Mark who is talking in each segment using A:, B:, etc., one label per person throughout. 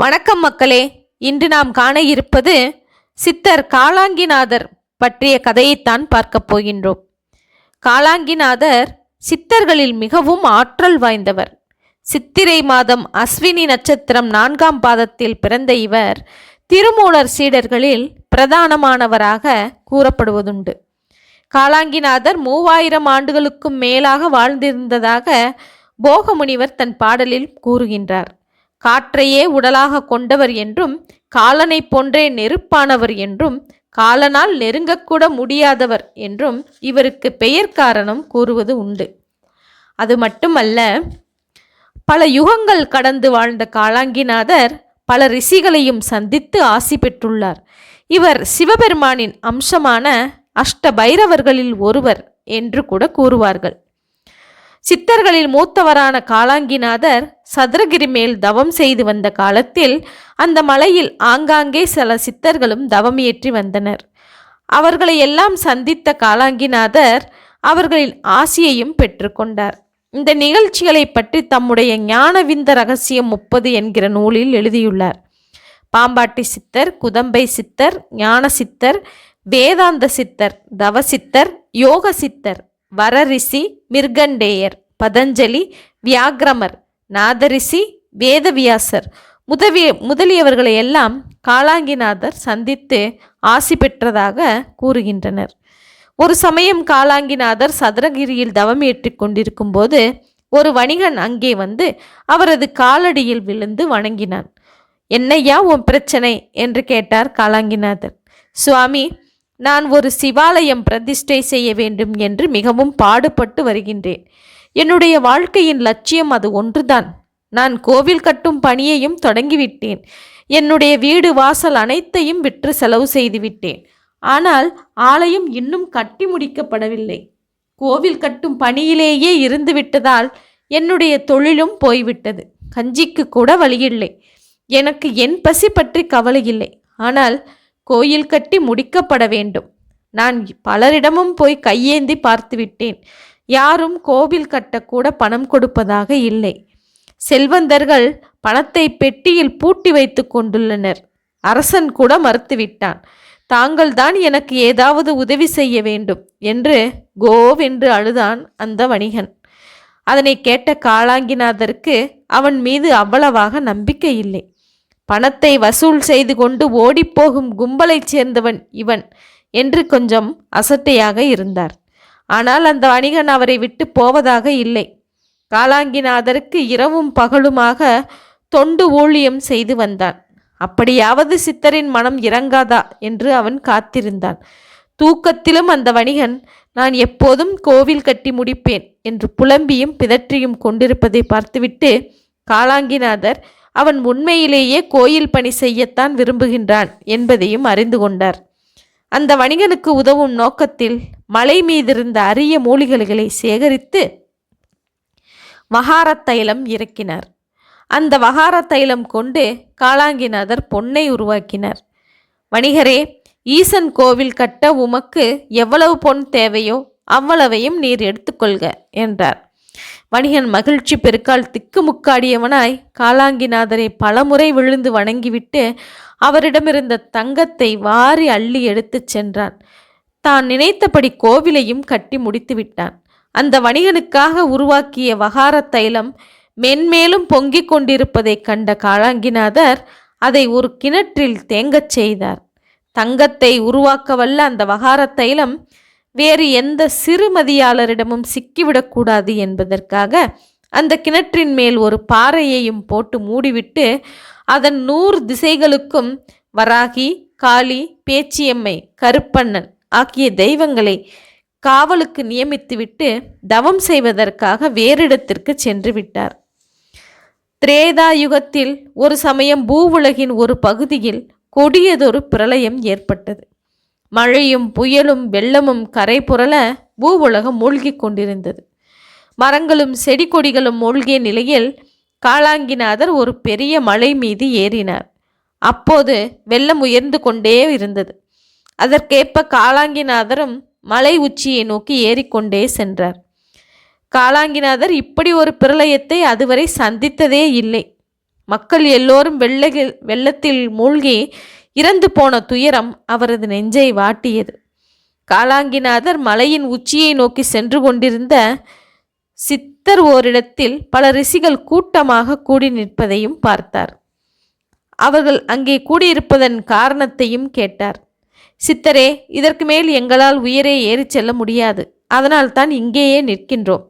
A: வணக்கம் மக்களே. இன்று நாம் காண இருப்பது சித்தர் காலாங்கிநாதர் பற்றிய கதையைத்தான் பார்க்கப் போகின்றோம். காலாங்கிநாதர் சித்தர்களில் மிகவும் ஆற்றல் வாய்ந்தவர். சித்திரை மாதம் அஸ்வினி நட்சத்திரம் நான்காம் பாதத்தில் பிறந்த இவர் திருமூலர் சீடர்களில் பிரதானமானவராக கூறப்படுவதுண்டு. காலாங்கிநாதர் மூவாயிரம் ஆண்டுகளுக்கும் மேலாக வாழ்ந்திருந்ததாக போகமுனிவர் தன் பாடலில் கூறுகின்றார். காற்றையே உடலாக கொண்டவர் என்றும் காலனை போன்றே நெருப்பானவர் என்றும் காலனால் நெருங்கக்கூட முடியாதவர் என்றும் இவருக்கு பெயர் காரணம் கூறுவது உண்டு. அது மட்டுமல்ல பல யுகங்கள் கடந்து வாழ்ந்த காலாங்கிநாதர் பல ரிஷிகளையும் சந்தித்து ஆசி பெற்றுள்ளார். இவர் சிவபெருமானின் அம்சமான அஷ்ட பைரவர்களில் ஒருவர் என்று கூட கூறுவார்கள். சித்தர்களில் மூத்தவரான காலாங்கிநாதர் சதுரகிரி மேல் தவம் செய்து வந்த காலத்தில் அந்த மலையில் ஆங்காங்கே சில சித்தர்களும் தவம் ஏற்றி வந்தனர். அவர்களை எல்லாம் சந்தித்த காலாங்கிநாதர் அவர்களின் ஆசியையும் பெற்றுக்கொண்டார் இந்த நிகழ்ச்சிகளை பற்றி தம்முடைய ஞானவிந்த ரகசியம் முப்பது என்கிற நூலில் எழுதியுள்ளார். பாம்பாட்டி சித்தர் குதம்பை சித்தர் ஞான சித்தர் வேதாந்த சித்தர் தவசித்தர் யோக சித்தர் வரரிசி மிர்கண்டேயர் பதஞ்சலி வியாகிரமர் நாதரிசி வேதவியாசர். முதவிய முதலியவர்களை எல்லாம் காலாங்கிநாதர் சந்தித்து ஆசி பெற்றதாக கூறுகின்றனர். ஒரு சமயம் காலாங்கிநாதர் சதுரகிரியில் தவம் ஏற்றிக் கொண்டிருக்கும் போது ஒரு வணிகன் அங்கே வந்து அவரது காலடியில் விழுந்து வணங்கினான். என்னையா உன் பிரச்சனை? என்று கேட்டார் காலாங்கிநாதர் சுவாமி நான் ஒரு சிவாலயம் பிரதிஷ்டை செய்ய வேண்டும் என்று மிகவும் பாடுபட்டு வருகின்றேன். என்னுடைய வாழ்க்கையின் லட்சியம் அது ஒன்றுதான். நான் கோவில் கட்டும் பணியையும் தொடங்கிவிட்டேன். என்னுடைய வீடு வாசல் அனைத்தையும் விற்று செலவு செய்துவிட்டேன். ஆனால் ஆலயம் இன்னும் கட்டி முடிக்கப்படவில்லை. கோவில் கட்டும் பணியிலேயே இருந்து விட்டதால் என்னுடைய தொழிலும் போய்விட்டது. கஞ்சிக்கு கூட வழியில்லை. எனக்கு என் பசி பற்றி கவலை இல்லை. ஆனால் கோயில் கட்டி முடிக்கப்பட வேண்டும். நான் பலரிடமும் போய் கையேந்தி பார்த்துவிட்டேன். யாரும் கோவில் கட்டக்கூட பணம் கொடுப்பதாக இல்லை. செல்வந்தர்கள் பணத்தை பெட்டியில் பூட்டி வைத்து கொண்டுள்ளனர். அரசன் கூட மறுத்துவிட்டான். தாங்கள்தான் எனக்கு ஏதாவது உதவி செய்ய வேண்டும் என்று கோவென்று அழுதான் அந்த வணிகன். அதனை கேட்ட காளாங்கிநாதருக்கு அவன் மீது அவ்வளவாக நம்பிக்கை இல்லை. பணத்தை வசூல் செய்து கொண்டு ஓடிப்போகும் கும்பலைச் சேர்ந்தவன் இவன் என்று கொஞ்சம் அசட்டையாக இருந்தார். ஆனால் அந்த வணிகன் அவரை விட்டு போவதாக இல்லை. காலாங்கிநாதருக்கு இரவும் பகலுமாக தொண்டு ஊழியம் செய்து வந்தான். அப்படியாவது சித்தரின் மனம் இறங்காதா? என்று அவன் காத்திருந்தான். தூக்கத்திலும் அந்த வணிகன் நான் எப்போதும் கோவில் கட்டி முடிப்பேன் என்று புலம்பியும் பிதற்றியும் கொண்டிருப்பதை பார்த்துவிட்டு காலாங்கிநாதர் அவன் உண்மையிலேயே கோயில் பணி செய்யத்தான் விரும்புகின்றான் என்பதையும் அறிந்து கொண்டார். அந்த வணிகனுக்கு உதவும் நோக்கத்தில் மலை மீதிருந்த அரிய மூலிகைகளை சேகரித்து வகாரத் தைலம் இறக்கினார். அந்த வகாரத் தைலம் கொண்டு காளாங்கிநாதர் பொன்னை உருவாக்கினார். வணிகரே ஈசன் கோவில் கட்ட உமக்கு எவ்வளவு பொன் தேவையோ அவ்வளவையும் நீர் எடுத்துக்கொள்க என்றார். வணிகன் மகிழ்ச்சி பெருக்கால் திக்குமுக்காடியவனாய் காலாங்கிநாதரை பலமுறை விழுந்து வணங்கிவிட்டு அவரிடமிருந்த தங்கத்தை வாரி அள்ளி எடுத்துச் சென்றான். தான் நினைத்தபடி கோவிலையும் கட்டி முடித்து விட்டான் அந்த வணிகனுக்காக உருவாக்கிய வகார தைலம் மென்மேலும் பொங்கிக் கொண்டிருப்பதைக் கண்ட காளாங்கிநாதர் அதை ஒரு கிணற்றில் தேங்கச் செய்தார். தங்கத்தை உருவாக்க வல்ல அந்த வகார தைலம் வேறு எந்த சிறுமதியாளரிடமும் சிக்கிவிடக்கூடாது என்பதற்காக அந்த கிணற்றின் மேல் ஒரு பாறையையும் போட்டு மூடிவிட்டு அதன் நூறு திசைகளுக்கும் வராகி காளி பேச்சியம்மை கருப்பண்ணன் ஆகிய தெய்வங்களை காவலுக்கு நியமித்துவிட்டு தவம் செய்வதற்காக வேறிடத்திற்கு சென்று விட்டார். திரேதா யுகத்தில் ஒரு சமயம் பூவுலகின் ஒரு பகுதியில் கொடியதொரு பிரளயம் ஏற்பட்டது. மழையும் புயலும் வெள்ளமும் கரை புரள பூவுலகம் மூழ்கிக் கொண்டிருந்தது. மரங்களும் செடி கொடிகளும் மூழ்கிய நிலையில் காளாங்கிநாதர் ஒரு பெரிய மலை மீது ஏறினார். அப்போது வெள்ளம் உயர்ந்து கொண்டே இருந்தது. அதற்கேற்ப காளாங்கிநாதரும் மலை உச்சியை நோக்கி ஏறிக்கொண்டே சென்றார். காளாங்கிநாதர் இப்படி ஒரு பிரளயத்தை அதுவரை சந்தித்ததே இல்லை. மக்கள் எல்லோரும் வெள்ளகில் வெள்ளத்தில் மூழ்கி இறந்து போன துயரம் அவரது நெஞ்சை வாட்டியது. காலாங்கிநாதர் மலையின் உச்சியை நோக்கி சென்று கொண்டிருந்த சித்தர் ஓரிடத்தில் பல ரிஷிகள் கூட்டமாக கூடி நிற்பதையும் பார்த்தார். அவர்கள் அங்கே கூடியிருப்பதன் காரணத்தையும் கேட்டார். சித்தரே இதற்கு மேல் எங்களால் உயரே ஏறிச் செல்ல முடியாது. அதனால் தான் இங்கேயே நிற்கின்றோம்.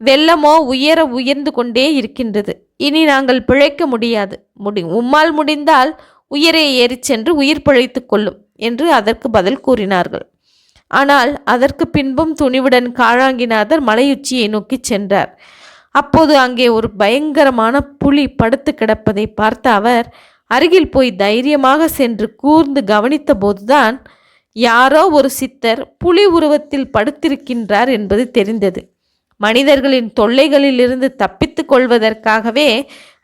A: வெள்ளமோ உயர உயர்ந்து கொண்டே இருக்கின்றது. இனி நாங்கள் பிழைக்க முடியாது. முடி உம்மால் முடிந்தால் உயிரை ஏறிச் சென்று உயிர் பிழைத்து கொள்ளும் என்று அதற்கு பதில் கூறினார்கள். ஆனால் அதற்கு பின்பும் துணிவுடன் காழாங்கிநாதர் மலையுச்சியை நோக்கி சென்றார். அப்போது அங்கே ஒரு பயங்கரமான புலி படுத்து கிடப்பதை பார்த்த அவர் அருகில் போய் தைரியமாக சென்று கூர்ந்து கவனித்த போதுதான் யாரோ ஒரு சித்தர் புலி உருவத்தில் படுத்திருக்கின்றார் என்பது தெரிந்தது. மனிதர்களின் தொல்லைகளிலிருந்து தப்பித்து கொள்வதற்காகவே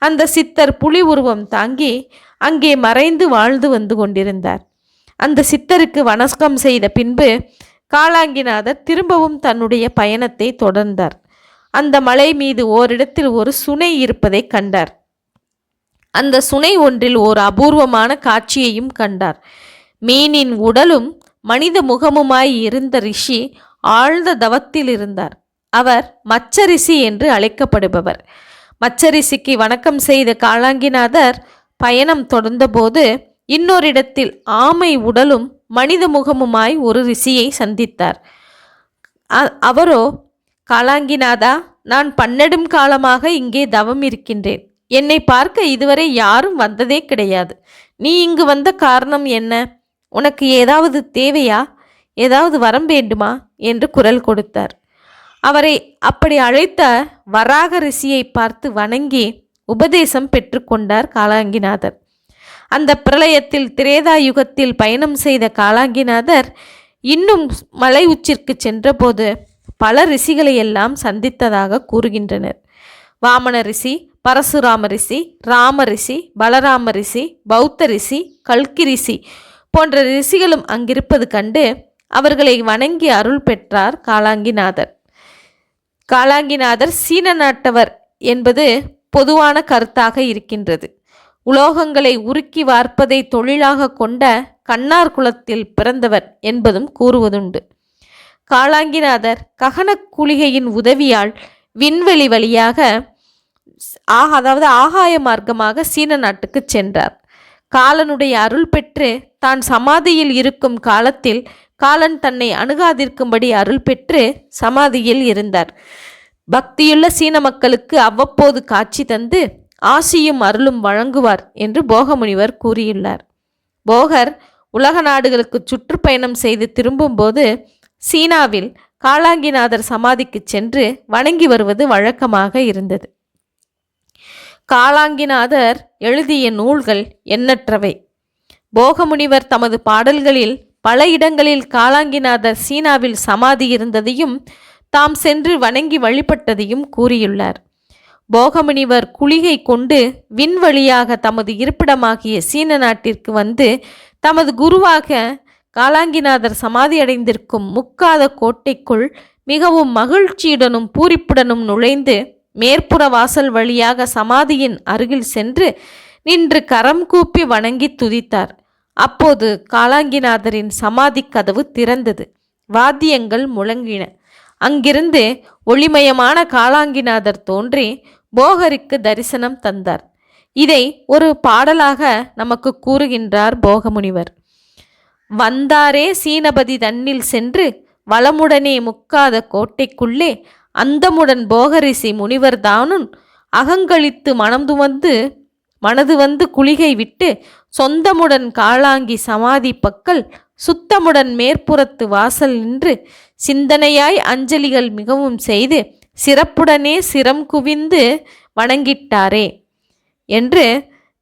A: அந்த சித்தர் புலி உருவம் தாங்கி அங்கே மறைந்து வாழ்ந்து வந்து கொண்டிருந்தார். அந்த சித்தருக்கு வணக்கம் செய்த பின்பு காலாங்கிநாதர் திரும்பவும் தன்னுடைய பயணத்தை தொடர்ந்தார். அந்த மலை மீது ஓரிடத்தில் ஒரு சுனை இருப்பதை கண்டார். அந்த சுனை ஒன்றில் ஓர் அபூர்வமான காட்சியையும் கண்டார். மீனின் உடலும் மனித முகமுமாய் இருந்த ரிஷி ஆழ்ந்த தவத்தில் இருந்தார். அவர் மச்சரிஷி என்று அழைக்கப்படுபவர். மச்சரிசிக்கு வணக்கம் செய்த காளாங்கிநாதர் பயணம் தொடர்ந்தபோது இன்னொரு இடத்தில் ஆமை உடலும் மனித முகமுமாய் ஒரு ரிஷியை சந்தித்தார். அ- அவரோ காலாங்கிநாதா நான் பன்னெடும் காலமாக இங்கே தவம் இருக்கின்றேன். என்னை பார்க்க இதுவரை யாரும் வந்ததே கிடையாது. நீ இங்கு வந்த காரணம் என்ன? உனக்கு ஏதாவது தேவையா? ஏதாவது வரம் வேண்டுமா? என்று குரல் கொடுத்தார். அவரை அப்படி அழைத்த வராக ரிஷியை பார்த்து வணங்கி உபதேசம் பெற்றுக்கொண்டார் காலாங்கிநாதர். அந்த பிரளயத்தில் திரேதா யுகத்தில் பயணம் செய்த காலாங்கிநாதர் இன்னும் மலை உச்சிற்கு சென்றபோது பல ரிஷிகளை எல்லாம் சந்தித்ததாக கூறுகின்றனர். வாமன ரிஷி பரசுராம ரிஷி ராம ரிஷி பலராம ரிஷி பௌத்த ரிஷி கல்கி ரிஷி போன்ற ரிஷிகளும் அங்கிருப்பது கண்டு அவர்களை வணங்கி அருள் பெற்றார் காலாங்கிநாதர். காலாங்கிநாதர் சீன நாட்டவர் என்பது பொதுவான கருத்தாக இருக்கின்றது. உலோகங்களை உருக்கி வார்ப்பதை தொழிலாக கொண்ட கண்ணார் குலத்தில் பிறந்தவர் என்பதும் கூறுவதுண்டு. காளாங்கிநாதர் ககனக் குளிகையின் உதவியால் விண்வெளி வழியாக ஆக அதாவது ஆகாய மார்க்கமாக சீன நாட்டுக்கு சென்றார். காலனுடைய அருள் பெற்று தான் சமாதியில் இருக்கும் காலத்தில் காலன் தன்னை அணுகாதிருக்கும்படி அருள் பெற்று சமாதியில் இருந்தார். பக்தியுள்ள சீன மக்களுக்கு அவ்வப்போது காட்சி தந்து ஆசியும் அருளும் வழங்குவார் என்று போகமுனிவர் கூறியுள்ளார். போகர் உலக நாடுகளுக்கு சுற்றுப்பயணம் செய்து திரும்பும்போது சீனாவில் காளாங்கிநாதர் சமாதிக்கு சென்று வணங்கி வருவது வழக்கமாக இருந்தது. காளாங்கிநாதர் எழுதிய நூல்கள் எண்ணற்றவை. போகமுனிவர் தமது பாடல்களில் பல இடங்களில் காளாங்கிநாதர் சீனாவில் சமாதி இருந்ததையும் தாம் சென்று வணங்கி வழிபட்டதையும் கூறியுள்ளார். போகமுனிவர் குளிகை கொண்டு விண்வழியாக தமது இருப்பிடமாகிய சீன நாட்டிற்கு வந்து தமது குருவாக காலாங்கிநாதர் சமாதியடைந்திருக்கும் முக்காத கோட்டைக்குள் மிகவும் மகிழ்ச்சியுடனும் பூரிப்புடனும் நுழைந்து மேற்புற வாசல் வழியாக சமாதியின் அருகில் சென்று நின்று கரம் கூப்பி வணங்கி துதித்தார். அப்போது காலாங்கிநாதரின் சமாதி கதவு திறந்தது. வாத்தியங்கள் முழங்கின. அங்கிருந்து ஒளிமயமான காளாங்கிநாதர் தோன்றி போகருக்கு தரிசனம் தந்தார். இதை ஒரு பாடலாக நமக்கு கூறுகின்றார் போகமுனிவர். வந்தாரே சீனபதி தன்னில் சென்று வளமுடனே முக்காத கோட்டைக்குள்ளே அந்தமுடன் போகரிசி முனிவர் தானும் அகங்களித்து மனம் துவந்து மனது வந்து குளிகை விட்டு சொந்தமுடன் காளாங்கி சமாதி பக்கல் சுத்தமுடன் மேற்புறத்து வாசல் நின்று சிந்தனையாய் அஞ்சலிகள் மிகவும் செய்து சிறப்புடனே சிரம் குவிந்து வணங்கிட்டாரே என்று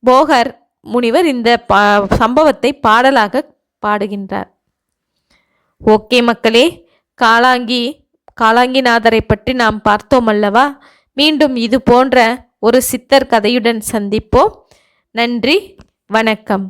A: போகர் முனிவர் இந்த பா சம்பவத்தை பாடலாக பாடுகின்றார். ஓகே மக்களே காளாங்கி காளாங்கிநாதரை பற்றி நாம் பார்த்தோம் அல்லவா? மீண்டும் இது போன்ற ஒரு சித்தர் கதையுடன் சந்திப்போம். நன்றி. வணக்கம்.